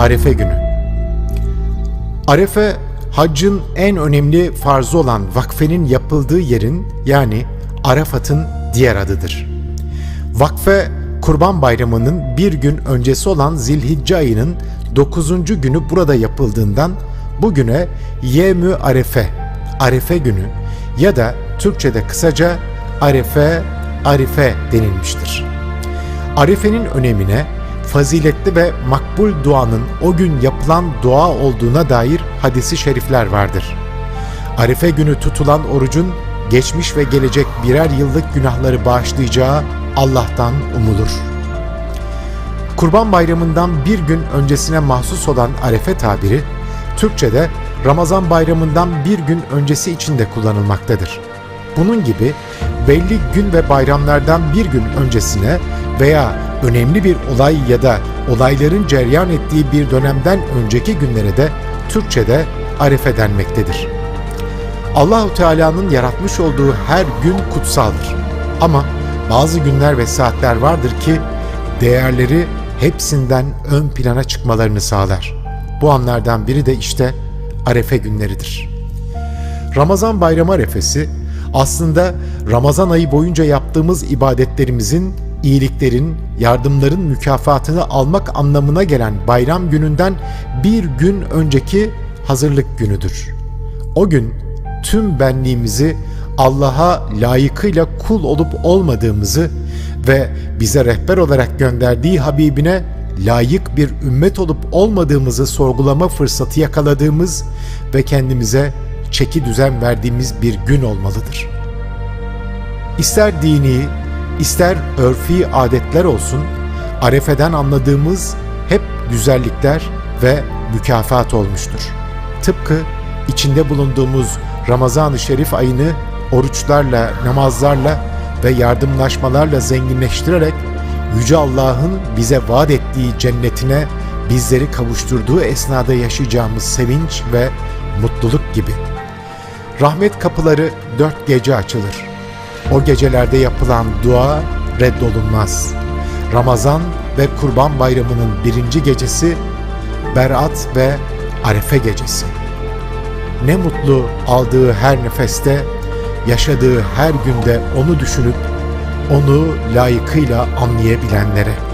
Arefe günü. Arefe, haccın en önemli farzı olan vakfenin yapıldığı yerin yani Arafat'ın diğer adıdır. Vakfe, Kurban Bayramı'nın bir gün öncesi olan Zilhicce ayının 9. günü burada yapıldığından bugüne Yemü Arefe, Arefe günü ya da Türkçe'de kısaca Arefe, Arife denilmiştir. Arife'nin önemine faziletli ve makbul duanın o gün yapılan dua olduğuna dair hadisi şerifler vardır. Arife günü tutulan orucun geçmiş ve gelecek birer yıllık günahları bağışlayacağı Allah'tan umulur. Kurban Bayramı'ndan bir gün öncesine mahsus olan Arefe tabiri, Türkçe'de Ramazan Bayramı'ndan bir gün öncesi için de kullanılmaktadır. Bunun gibi belli gün ve bayramlardan bir gün öncesine veya önemli bir olay ya da olayların ceryan ettiği bir dönemden önceki günlere de Türkçe'de Arefe denmektedir. Allahu Teala'nın yaratmış olduğu her gün kutsaldır. Ama bazı günler ve saatler vardır ki değerleri hepsinden ön plana çıkmalarını sağlar. Bu anlardan biri de işte Arefe günleridir. Ramazan bayramı arefesi aslında Ramazan ayı boyunca yaptığımız ibadetlerimizin, iyiliklerin, yardımların mükafatını almak anlamına gelen bayram gününden bir gün önceki hazırlık günüdür. O gün tüm benliğimizi Allah'a layıkıyla kul olup olmadığımızı ve bize rehber olarak gönderdiği Habibine layık bir ümmet olup olmadığımızı sorgulama fırsatı yakaladığımız ve kendimize çeki düzen verdiğimiz bir gün olmalıdır. İster dini, ister örfi adetler olsun, Arefe'den anladığımız hep güzellikler ve mükafat olmuştur. Tıpkı içinde bulunduğumuz Ramazan-ı Şerif ayını oruçlarla, namazlarla ve yardımlaşmalarla zenginleştirerek Yüce Allah'ın bize vaat ettiği cennetine bizleri kavuşturduğu esnada yaşayacağımız sevinç ve mutluluk gibi. Rahmet kapıları dört gece açılır. O gecelerde yapılan dua reddolunmaz. Ramazan ve Kurban Bayramı'nın birinci gecesi Berat ve Arefe gecesi. Ne mutlu aldığı her nefeste, yaşadığı her günde onu düşünüp onu layıkıyla anlayabilenlere.''